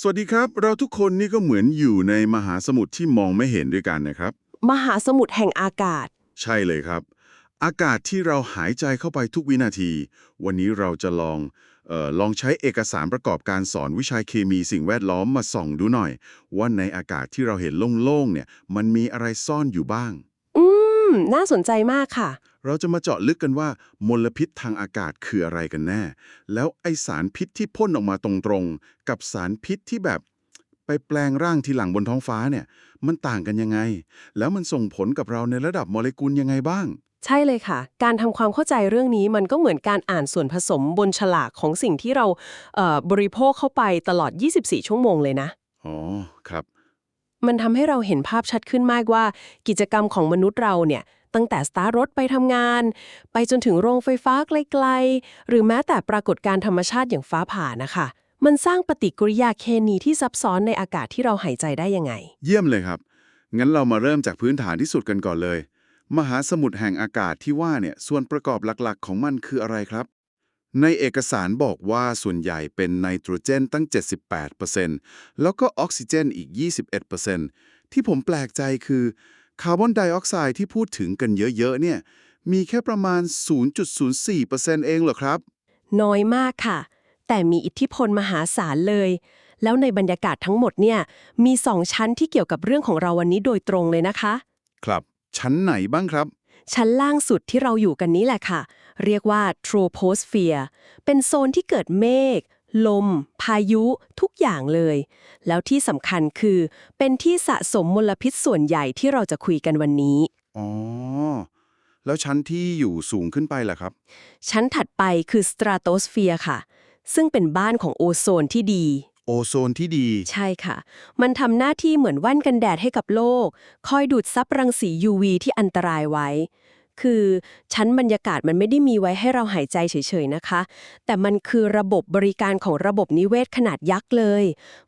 สวัสดีครับ เราทุกคนนี่ก็เหมือนอยู่ในมหาสมุทรที่มองไม่เห็นด้วยกันนะครับ มหาสมุทรแห่งอากาศ ใช่เลยครับ อากาศที่เราหายใจเข้าไปทุกวินาที วันนี้เราจะลองเออลองใช้เอกสารประกอบการสอนวิชาเคมีสิ่งแวดล้อมมาส่องดูหน่อย ว่าในอากาศที่เราเห็นโล่งๆเนี่ยมันมีอะไรซ่อนอยู่บ้างอื ม น่าสนใจมากค่ะ เราจะมาเจาะลึกกันว่ามลพิษทางอากาศคืออะไรกันแน่ แล้วไอสารพิษที่พ่นออกมาตรงๆ กับสารพิษที่แบบ ไปแปลงร่างทีหลังบนท้องฟ้าเนี่ย มันต่างกันยังไง แล้วมันส่งผลกับเราในระดับโมเลกุลยังไงบ้าง ใช่เลยค่ะ การทำความเข้าใจเรื่องนี้มันก็เหมือนการอ่านส่วนผสมบนฉลากของสิ่งที่เราเอ่อบริโภคเข้าไปตลอด 24 ชั่วโมงเลยนะ อ๋อ ครับ มันทำให้เราเห็นภาพชัดขึ้นมากว่า กิจกรรมของมนุษย์เราเนี่ยตั้งแต่สตาร์รถไปทำงาน ไปจนถึงโรงไฟฟ้าไกลๆ หรือแม้แต่ปรากฏการธรรมชาติอย่างฟ้าผ่านะคะ มันสร้างปฏิกิริยาเคมีที่ซับซ้อนในอากาศที่เราหายใจได้ยังไง เยี่ยมเลยครับ งั้นเรามาเริ่มจากพื้นฐานที่สุดกันก่อนเลย มหาสมุทรแห่งอากาศที่ว่าเนี่ยส่วนประกอบหลักๆ ของมันคืออะไรครับ ในเอกสารบอกว่าส่วนใหญ่เป็นไนโตรเจนตั้ง 78%แล้วก็ออกซิเจนอีก 21%ที่ผมแปลกใจคือคาร์บอนไดออกไซด์ที่พูดถึงกันเยอะๆเนี่ยมีแค่ประมาณ 0.04%เองเหรอครับ น้อยมากค่ะ แต่มีอิทธิพลมหาศาลเลย แล้วในบรรยากาศทั้งหมดเนี่ยมีสองชั้นที่เกี่ยวกับเรื่องของเราวันนี้โดยตรงเลยนะคะ ครับ ชั้นไหนบ้างครับ ชั้นล่างสุดที่เราอยู่กันนี้แหละค่ะ เรียกว่า troposphere เป็นโซนที่เกิดเมฆ ลม พายุ ทุกอย่างเลย แล้วที่สำคัญคือ เป็นที่สะสมมลพิษส่วนใหญ่ที่เราจะคุยกันวันนี้ อ๋อ แล้วชั้นที่อยู่สูงขึ้นไปล่ะครับ ชั้นถัดไปคือ stratosphere ค่ะ ซึ่งเป็นบ้านของโอโซนที่ดี โอโซนที่ดี ใช่ค่ะ มันทำหน้าที่เหมือนแว่นกันแดดให้กับโลก คอยดูดซับรังสี UV ที่อันตรายไว้ คือชั้นบรรยากาศมันไม่ได้มีไว้ให้เราหายใจเฉยๆนะคะ แต่มันคือระบบบริการของระบบนิเวศขนาดยักษ์เลย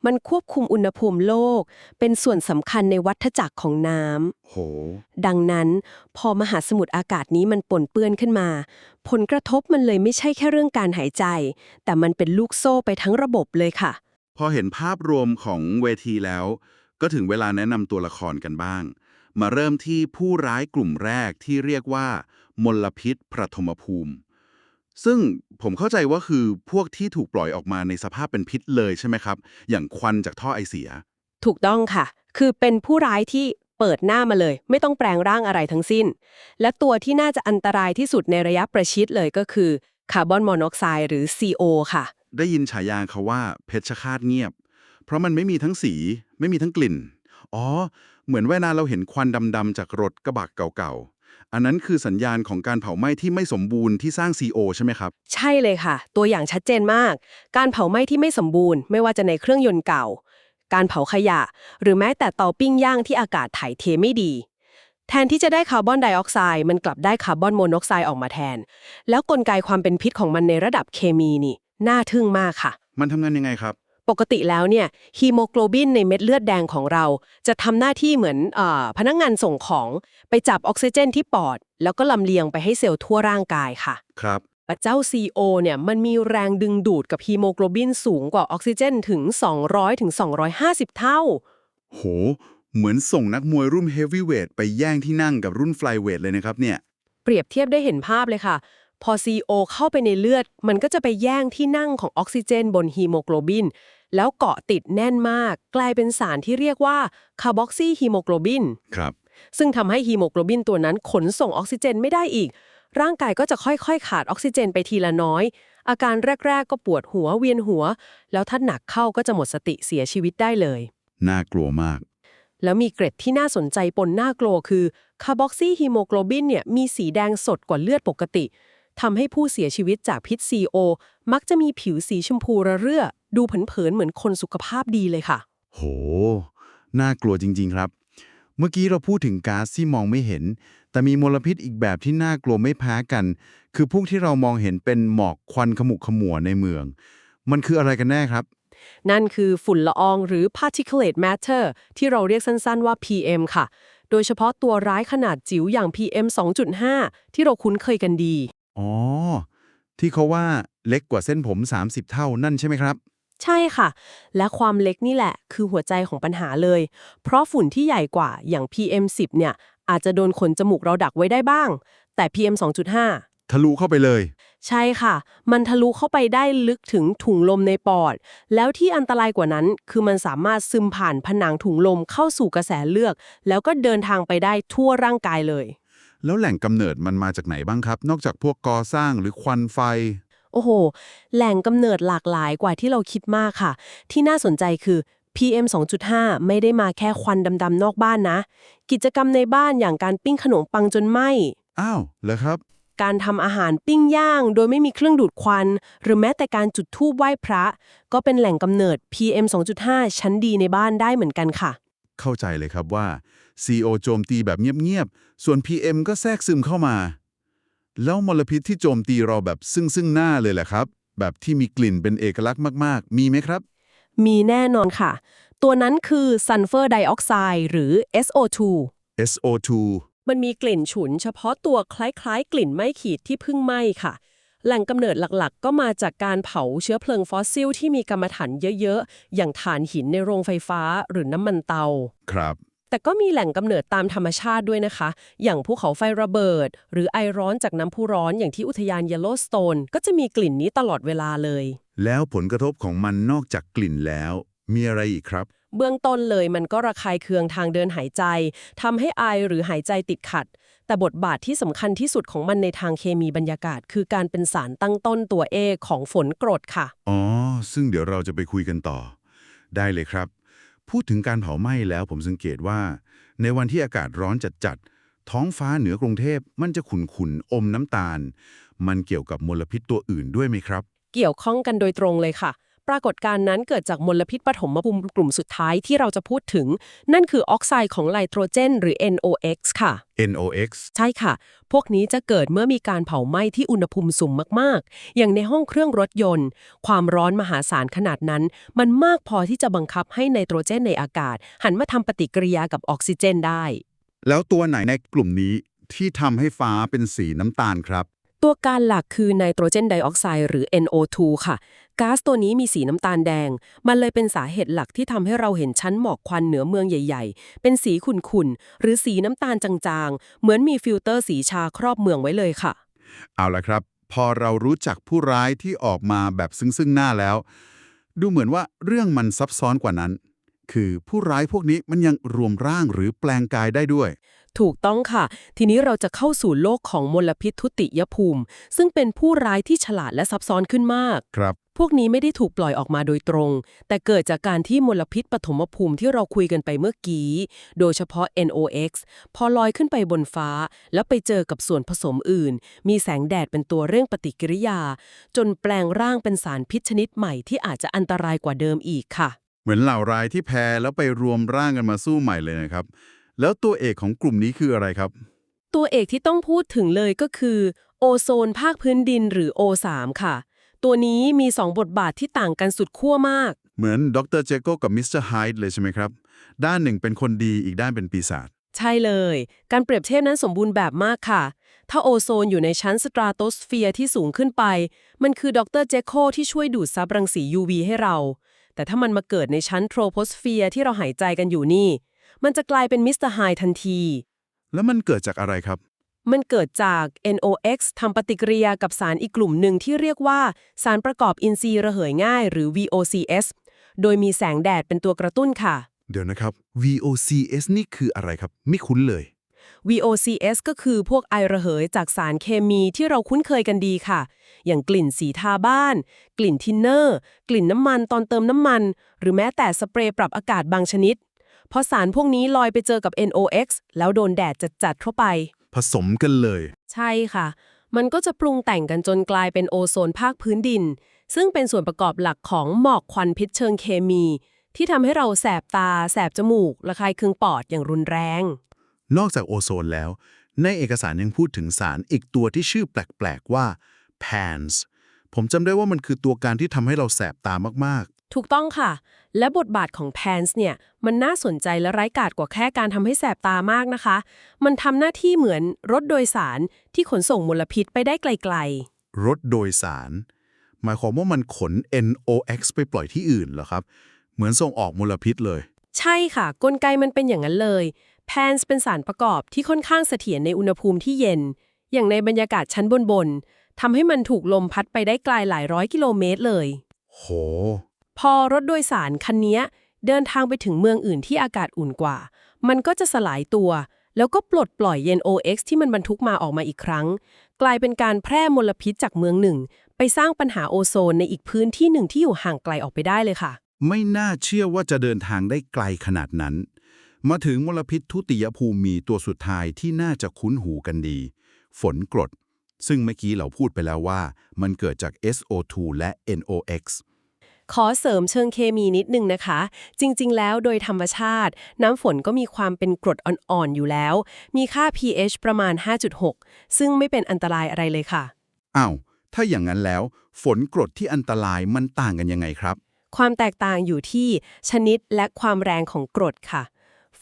มันควบคุมอุณหภูมิโลก เป็นส่วนสำคัญในวัฏจักรของน้ำโห ดังนั้น พอมหาสมุทรอากาศนี้มันปนเปื้อนขึ้นมา ผลกระทบมันเลยไม่ใช่แค่เรื่องการหายใจ แต่มันเป็นลูกโซ่ไปทั้งระบบเลยค่ะ พอเห็นภาพรวมของเวทีแล้ว ก็ถึงเวลาแนะนำตัวละครกันบ้าง มาเริ่มที่ผู้ร้ายกลุ่มแรกที่เรียกว่า มลพิษประถมภูมิ ซึ่งผมเข้าใจว่าคือพวกที่ถูกปล่อยออกมาในสภาพเป็นพิษเลยใช่ไหมครับ อย่างควันจากท่อไอเสีย ถูกต้องค่ะ คือเป็นผู้ร้ายที่เปิดหน้ามาเลย ไม่ต้องแปลงร่างอะไรทั้งสิ้น และตัวที่น่าจะอันตรายที่สุดในระยะประชิดเลยก็คือคาร์บอนมอนอกไซด์หรือ CO ค่ะ ได้ยินฉายาเขาว่าเพชฌฆาตเงียบ เพราะมันไม่มีทั้งสี ไม่มีทั้งกลิ่น อ๋อ เหมือนเวลาเราเห็นควันดำๆจากรถกระบะเก่าๆ อันนั้นคือสัญญาณของการเผาไหม้ที่ไม่สมบูรณ์ที่สร้าง CO ใช่ไหมครับ ใช่เลยค่ะ ตัวอย่างชัดเจนมาก การเผาไหม้ที่ไม่สมบูรณ์ ไม่ว่าจะในเครื่องยนต์เก่า การเผาขยะ หรือแม้แต่เตาปิ้งย่างที่อากาศถ่ายเทไม่ดีแทนที่จะได้คาร์บอนไดออกไซด์มันกลับได้คาร์บอนโมนอกไซด์ออกมาแทน แล้วกลไกความเป็นพิษของมันในระดับเคมีนี่ น่าทึ่งมากค่ะ มันทำงานยังไงครับ ปกติแล้วเนี่ยฮีโมโกลบินในเม็ดเลือดแดงของเรา จะทำหน้าที่เหมือนเออพนักงงานส่งของไปจับออกซิเจนที่ปอด แล้วก็ลำเลียงไปให้เซลล์ทั่วร่างกายค่ะ ครับ แต่เจ้า CO เนี่ยมันมีแรงดึงดูดกับฮีโมโกลบินสูงกว่าออกซิเจนถึง 200ถึง250 เท่า โห เหมือนส่งนักมวยรุ่นเฮฟวีเวทไปแย่งที่นั่งกับรุ่นไฟลายเวทเลยนะครับเนี่ย เปรียบเทียบได้เห็นภาพเลยค่ะ พอ CO เข้าไปในเลือด มันก็จะไปแย่งที่นั่งของออกซิเจนบนฮีโมโกลบิน แล้วเกาะติดแน่นมาก กลายเป็นสารที่เรียกว่าคาร์บอกซีฮีโมโกลบินครับ ซึ่งทำให้ฮีโมโกลบินตัวนั้นขนส่งออกซิเจนไม่ได้อีก ร่างกายก็จะค่อยๆ ขาดออกซิเจนไปทีละน้อย อาการแรก ๆ ก็ปวดหัวเวียนหัว แล้วถ้าหนักเข้าก็จะหมดสติเสียชีวิตได้เลย น่ากลัวมาก แล้วมีเกร็ดที่น่าสนใจปนน่ากลัวคือคาร์บอกซีฮีโมโกลบินเนี่ยมีสีแดงสดกว่าเลือดปกติ ทำให้ผู้เสียชีวิตจากพิษ CO มักจะมีผิวสีชมพูระเรื่อ ดูเผินๆเหมือนคนสุขภาพดีเลยค่ะ โห น่ากลัวจริง ๆ ครับ เมื่อกี้เราพูดถึงก๊าซที่มองไม่เห็น แต่มีมลพิษอีกแบบที่น่ากลัวไม่แพ้กัน คือพวกที่เรามองเห็นเป็นหมอกควันขมุกขมัวในเมือง มันคืออะไรกันแน่ครับ นั่นคือฝุ่นละอองหรือ particulate matter ที่เราเรียกสั้นๆว่า PM ค่ะ โดยเฉพาะตัวร้ายขนาดจิ๋วอย่าง PM 2.5 ที่เราคุ้นเคยกันดี อ๋อ ที่เขาว่าเล็กกว่าเส้นผม 30 เท่านั่นใช่ไหมครับ ใช่ค่ะ และความเล็กนี่แหละ คือหัวใจของปัญหาเลย เพราะฝุ่นที่ใหญ่กว่าอย่าง PM10 เนี่ย อาจจะโดนขนจมูกเราดักไว้ได้บ้าง แต่ PM 2.5 ทะลุเข้าไปเลย ใช่ค่ะ มันทะลุเข้าไปได้ลึกถึงถุงลมในปอด แล้วที่อันตรายกว่านั้น คือมันสามารถซึมผ่านผนังถุงลมเข้าสู่กระแสเลือดแล้วก็เดินทางไปได้ทั่วร่างกายเลย แล้วแหล่งกำเนิดมันมาจากไหนบ้างครับ นอกจากพวกก่อสร้างหรือควันไฟ โอ้โห แหล่งกำเนิดหลากหลายกว่าที่เราคิดมากค่ะ ที่น่าสนใจคือ PM 2.5 ไม่ได้มาแค่ควันดำๆนอกบ้านนะ กิจกรรมในบ้านอย่างการปิ้งขนมปังจนไหมอ้าวเหรอครับ การทำอาหารปิ้งย่าง โดยไม่มีเครื่องดูดควัน หรือแม้แต่การจุดธูปไหว้พระ ก็เป็นแหล่งกำเนิด PM 2.5 ชั้นดีในบ้านได้เหมือนกันค่ะ เข้าใจเลยครับว่า CO โจมตีแบบเงียบๆ ส่วน PM ก็แทรกซึมเข้ามา แล้วมลพิษที่โจมตีเราแบบซึ่งซึ่งหน้าเลยแหละครับ แบบที่มีกลิ่นเป็นเอกลักษณ์มากๆ มีไหมครับ มีแน่นอนค่ะ ตัวนั้นคือซัลเฟอร์ไดออกไซด์หรือ SO2 SO2 มันมีกลิ่นฉุนเฉพาะตัวคล้ายๆ กลิ่นไหม้ขีดที่เพิ่งไหม้ค่ะ แหล่งกำเนิดหลักๆ ก็มาจากการเผาเชื้อเพลิงฟอสซิลที่มีกรรมฐานเยอะๆ อย่างถ่านหินในโรงไฟฟ้าหรือน้ำมันเตา ครับ แต่ก็มีแหล่งกำเนิดตามธรรมชาติด้วยนะคะ อย่างภูเขาไฟระเบิด หรือไอร้อนจากน้ำพุร้อนอย่างที่อุทยานเยลโลสโตนก็จะมีกลิ่นนี้ตลอดเวลาเลย แล้วผลกระทบของมันนอกจากกลิ่นแล้ว มีอะไรอีกครับเบื้องต้นเลยมันก็ระคายเคืองทางเดินหายใจทำให้ไอหรือหายใจติดขัด แต่บทบาทที่สำคัญที่สุดของมันในทางเคมีบรรยากาศ คือการเป็นสารตั้งต้นตัวเอของฝนกรดค่ะ อ๋อ ซึ่งเดี๋ยวเราจะไปคุยกันต่อ ได้เลยครับ พูดถึงการเผาไหม้แล้วผมสังเกตว่า ในวันที่อากาศร้อนจัดๆท้องฟ้าเหนือกรุงเทพมันจะขุ่นๆอมน้ำตาล มันเกี่ยวกับมลพิษตัวอื่นด้วยไหมครับ เกี่ยวข้องกันโดยตรงเลยค่ะ ปรากฏการณ์นั้นเกิดจากมลพิษปฐมภูมิกลุ่มสุดท้ายที่เราจะพูดถึง นั่นคือออกไซด์ของไนโตรเจน หรือ NOx ค่ะ NOx ใช่ค่ะ พวกนี้จะเกิดเมื่อมีการเผาไหม้ที่อุณหภูมิสูงมากๆ อย่างในห้องเครื่องรถยนต์ ความร้อนมหาศาลขนาดนั้น มันมากพอที่จะบังคับให้ไนโตรเจนในอากาศ หันมาทำปฏิกิริยากับออกซิเจนได้ แล้วตัวไหนในกลุ่มนี้ที่ทำให้ฟ้าเป็นสีน้ำตาลครับตัวการหลักคือไนโตรเจนไดออกไซด์หรือ NO2 ค่ะ ก๊าซตัวนี้มีสีน้ำตาลแดง มันเลยเป็นสาเหตุหลักที่ทำให้เราเห็นชั้นหมอกควันเหนือเมืองใหญ่ ๆ เป็นสีขุ่นๆ หรือสีน้ำตาลจางๆ เหมือนมีฟิลเตอร์สีชาครอบเมืองไว้เลยค่ะ เอาละครับ พอเรารู้จักผู้ร้ายที่ออกมาแบบซึ่งซึ่งหน้าแล้ว ดูเหมือนว่าเรื่องมันซับซ้อนกว่านั้น คือผู้ร้ายพวกนี้มันยังรวมร่างหรือแปลงกายได้ด้วย ถูกต้องค่ะ ทีนี้เราจะเข้าสู่โลกของมลพิษทุติยภูมิ ซึ่งเป็นผู้ร้ายที่ฉลาดและซับซ้อนขึ้นมาก ครับ พวกนี้ไม่ได้ถูกปล่อยออกมาโดยตรง แต่เกิดจากการที่มลพิษปฐมภูมิที่เราคุยกันไปเมื่อกี้ โดยเฉพาะ NOx พอลอยขึ้นไปบนฟ้า แล้วไปเจอกับส่วนผสมอื่น มีแสงแดดเป็นตัวเร่งปฏิกิริยา จนแปลงร่างเป็นสารพิษชนิดใหม่ที่อาจจะอันตรายกว่าเดิมอีกค่ะ เหมือนเหล่ารายที่แพ้แล้วไปรวมร่างกันมาสู้ใหม่เลยนะครับ แล้วตัวเอกของกลุ่มนี้คืออะไรครับ ตัวเอกที่ต้องพูดถึงเลยก็คือโอโซนภาคพื้นดินหรือ O3 ค่ะ ตัวนี้มี2บทบาทที่ต่างกันสุดขั้วมาก เหมือนดรเจโกกับมิสเตอร์ไฮด์เลยใช่ไหมครับ ด้านหนึ่งเป็นคนดีอีกด้านเป็นปีศาจใช่เลย การเปรียบเทียบนั้นสมบูรณ์แบบมากค่ะ ถ้าโอโซนอยู่ในชั้นสตราโตสเฟียร์ที่สูงขึ้นไป มันคือดรเจโคที่ช่วยดูดซับรังสี UV ให้เรา แต่ถ้ามันมาเกิดในชั้นโทรโพสเฟียร์ที่เราหายใจกันอยู่นี่ มันจะกลายเป็นมิสเตอร์ไฮทันที แล้วมันเกิดจากอะไรครับ มันเกิดจาก NOx ทำปฏิกิริยากับสารอีกกลุ่มหนึ่งที่เรียกว่า สารประกอบอินทรีย์ระเหยง่าย หรือ VOCs โดยมีแสงแดดเป็นตัวกระตุ้นค่ะ เดี๋ยวนะครับ VOCs นี่คืออะไรครับ ไม่คุ้นเลย VOCs ก็คือพวกไอระเหยจากสารเคมีที่เราคุ้นเคยกันดีค่ะ อย่างกลิ่นสีทาบ้าน กลิ่นทินเนอร์ กลิ่นน้ำมันตอนเติมน้ำมัน หรือแม้แต่สเปรย์ปรับอากาศบางชนิด พอสารพวกนี้ลอยไปเจอกับ NOx แล้วโดนแดดจัดๆเข้าไป ผสมกันเลย ใช่ค่ะ มันก็จะปรุงแต่งกันจนกลายเป็นโอโซนภาคพื้นดิน ซึ่งเป็นส่วนประกอบหลักของหมอกควันพิษเชิงเคมีที่ทำให้เราแสบตา แสบจมูก ระคายเคืองปอดอย่างรุนแรง นอกจากโอโซนแล้ว ในเอกสารยังพูดถึงสารอีกตัวที่ชื่อแปลก ๆ ว่า PANS ผมจำได้ว่ามันคือตัวการที่ทำให้เราแสบตามากถูกต้องค่ะ และบทบาทของแพนส์เนี่ยมันน่าสนใจและไร้กาจกว่าแค่การทำให้แสบตามากนะคะ มันทำหน้าที่เหมือนรถโดยสารที่ขนส่งมลพิษไปได้ไกล ๆ รถโดยสาร หมายความว่ามันขน NOx ไปปล่อยที่อื่นเหรอครับ เหมือนส่งออกมลพิษเลย ใช่ค่ะ กลไกมันเป็นอย่างนั้นเลย แพนส์เป็นสารประกอบที่ค่อนข้างเสถียรในอุณหภูมิที่เย็น อย่างในบรรยากาศชั้นบนบนๆทำให้มันถูกลมพัดไปได้ไกลหลายร้อยกิโลเมตรเลย โห พอรถโดยสารคันเนี้ยเดินทางไปถึงเมืองอื่นที่อากาศอุ่นกว่า มันก็จะสลายตัว แล้วก็ปลดปล่อยเย็น OX ที่มันบรรทุกมาออกมาอีกครั้ง กลายเป็นการแพร่มลพิษจากเมืองหนึ่ง ไปสร้างปัญหาโอโซนในอีกพื้นที่หนึ่งที่อยู่ห่างไกลออกไปได้เลยค่ะ ไม่น่าเชื่อว่าจะเดินทางได้ไกลขนาดนั้น มาถึงมลพิษทุติยภูมิตัวสุดท้ายที่น่าจะคุ้นหูกันดี ฝนกรด ซึ่งเมื่อกี้เราพูดไปแล้วว่า มันเกิดจาก SO2 และ NOx ขอเสริมเชิงเคมีนิดนึงนะคะ จริงๆ แล้วโดยธรรมชาติ น้ำฝนก็มีความเป็นกรดอ่อนๆ อยู่แล้ว มีค่า pH ประมาณ 5.6 ซึ่งไม่เป็นอันตรายอะไรเลยค่ะ อ้าว ถ้าอย่างนั้นแล้ว ฝนกรดที่อันตรายมันต่างกันยังไงครับ ความแตกต่างอยู่ที่ชนิดและความแรงของกรดค่ะ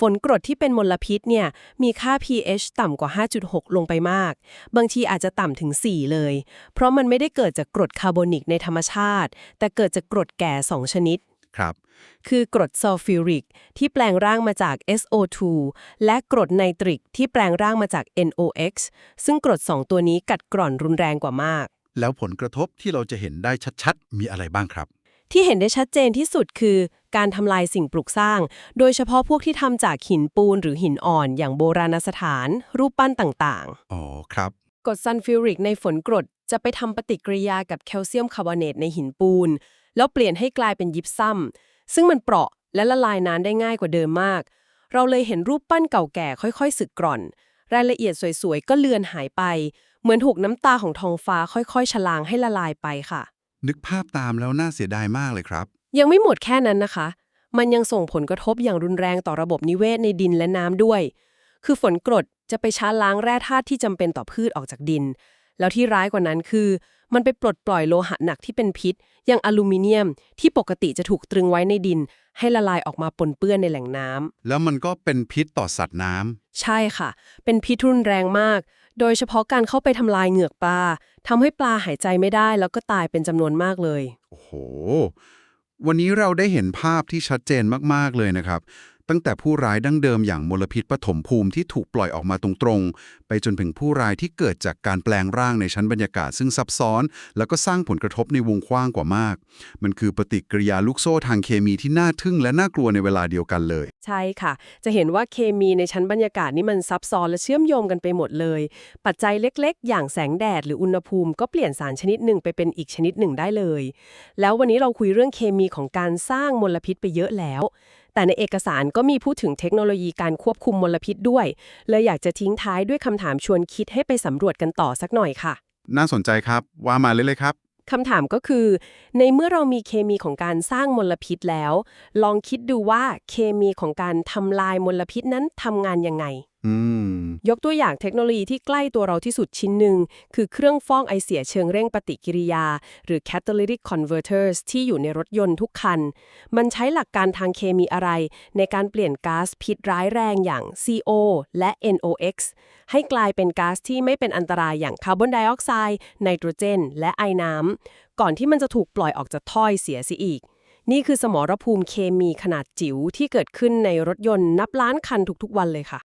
ฝนกรดที่เป็นมลพิษเนี่ยมีค่า pH ต่ำกว่า 5.6 ลงไปมาก บางทีอาจจะต่ำถึง 4 เลย เพราะมันไม่ได้เกิดจากกรดคาร์บอนิกในธรรมชาติ แต่เกิดจากกรดแก่ 2 ชนิดครับคือกรดซัลฟิวริกที่แปลงร่างมาจาก SO2 และกรดไนตริกที่แปลงร่างมาจาก NOx ซึ่งกรด 2 ตัวนี้กัดกร่อนรุนแรงกว่ามาก แล้วผลกระทบที่เราจะเห็นได้ชัดๆ มีอะไรบ้างครับ ที่เห็นได้ชัดเจนที่สุดคือ การทำลายสิ่งปลูกสร้าง โดยเฉพาะพวกที่ทำจากหินปูนหรือหินอ่อน อย่างโบราณสถาน รูปปั้นต่างอ๋อครับๆกรดซัลฟิวริกในฝนกรดจะไปทำปฏิกิริยากับแคลเซียมคาร์บอเนตในหินปูน แล้วเปลี่ยนให้กลายเป็นยิปซัม ซึ่งมันเปราะและละลายน้ำได้ง่ายกว่าเดิมมาก เราเลยเห็นรูปปั้นเก่าแก่ค่อยๆสึกกร่อน รายละเอียดสวยๆ ก็เลือนหายไป เหมือนถูกน้ำตาของทองฟ้าค่อยๆ ฉลางให้ละลายไปค่ะ นึกภาพตามแล้วน่าเสียดายมากเลยครับ ยังไม่หมดแค่นั้นนะคะ มันยังส่งผลกระทบอย่างรุนแรงต่อระบบนิเวศในดินและน้ำด้วย คือฝนกรดจะไปช้าล้างแร่ธาตุที่จำเป็นต่อพืชออกจากดิน แล้วที่ร้ายกว่านั้นคือ มันไปปลดปล่อยโลหะหนักที่เป็นพิษ อย่างอลูมิเนียม ที่ปกติจะถูกตรึงไว้ในดิน ให้ละลายออกมาปนเปื้อนในแหล่งน้ำแล้วมันก็เป็นพิษต่อสัตว์น้ำใช่ค่ะ เป็นพิษรุนแรงมาก โดยเฉพาะการเข้าไปทำลายเหงือกปลาทำให้ปลาหายใจไม่ได้แล้วก็ตายเป็นจำนวนมากเลย โอ้โห วันนี้เราได้เห็นภาพที่ชัดเจนมาก ๆ เลยนะครับตั้งแต่ผู้ร้ายดั้งเดิมอย่างมลพิษปฐมภูมิที่ถูกปล่อยออกมาตรงๆ ไปจนถึงผู้ร้ายที่เกิดจากการแปลงร่างในชั้นบรรยากาศซึ่งซับซ้อน แล้วก็สร้างผลกระทบในวงกว้างกว่ามาก มันคือปฏิกิริยาลูกโซ่ทางเคมีที่น่าทึ่งและน่ากลัวในเวลาเดียวกันเลย ใช่ค่ะ จะเห็นว่าเคมีในชั้นบรรยากาศนี่มันซับซ้อนและเชื่อมโยงกันไปหมดเลย ปัจจัยเล็กๆ อย่างแสงแดดหรืออุณหภูมิ ก็เปลี่ยนสารชนิดหนึ่งไปเป็นอีกชนิดหนึ่งได้เลย แล้ววันนี้เราคุยเรื่องเคมีของการสร้างมลพิษไปเยอะแล้ว แต่ในเอกสารก็มีพูดถึงเทคโนโลยีการควบคุมมลพิษด้วยเลยอยากจะทิ้งท้ายด้วยคำถามชวนคิดให้ไปสำรวจกันต่อสักหน่อยค่ะ น่าสนใจครับว่ามาเลยเลยครับ คำถามก็คือ ในเมื่อเรามีเคมีของการสร้างมลพิษแล้ว ลองคิดดูว่าเคมีของการทำลายมลพิษนั้นทำงานยังไงอืมยกตัวอย่างเทคโนโลยีที่ใกล้ตัวเราที่สุดชิ้นหนึ่ง คือเครื่องฟอกไอเสียเชิงเร่งปฏิกิริยา หรือ catalytic converters ที่อยู่ในรถยนต์ทุกคัน มันใช้หลักการทางเคมีอะไร ในการเปลี่ยนก๊าซพิษร้ายแรงอย่าง CO และ NOx ให้กลายเป็นก๊าซที่ไม่เป็นอันตรายอย่างคาร์บอนไดออกไซด์ไนโตรเจน และไอน้ำก่อนที่มันจะถูกปล่อยออกจากถ้อยเสียสิอีก นี่คือสมรภูมิเคมีขนาดจิ๋วที่เกิดขึ้นในรถยนต์นับล้านคันทุกๆวันเลยค่ะ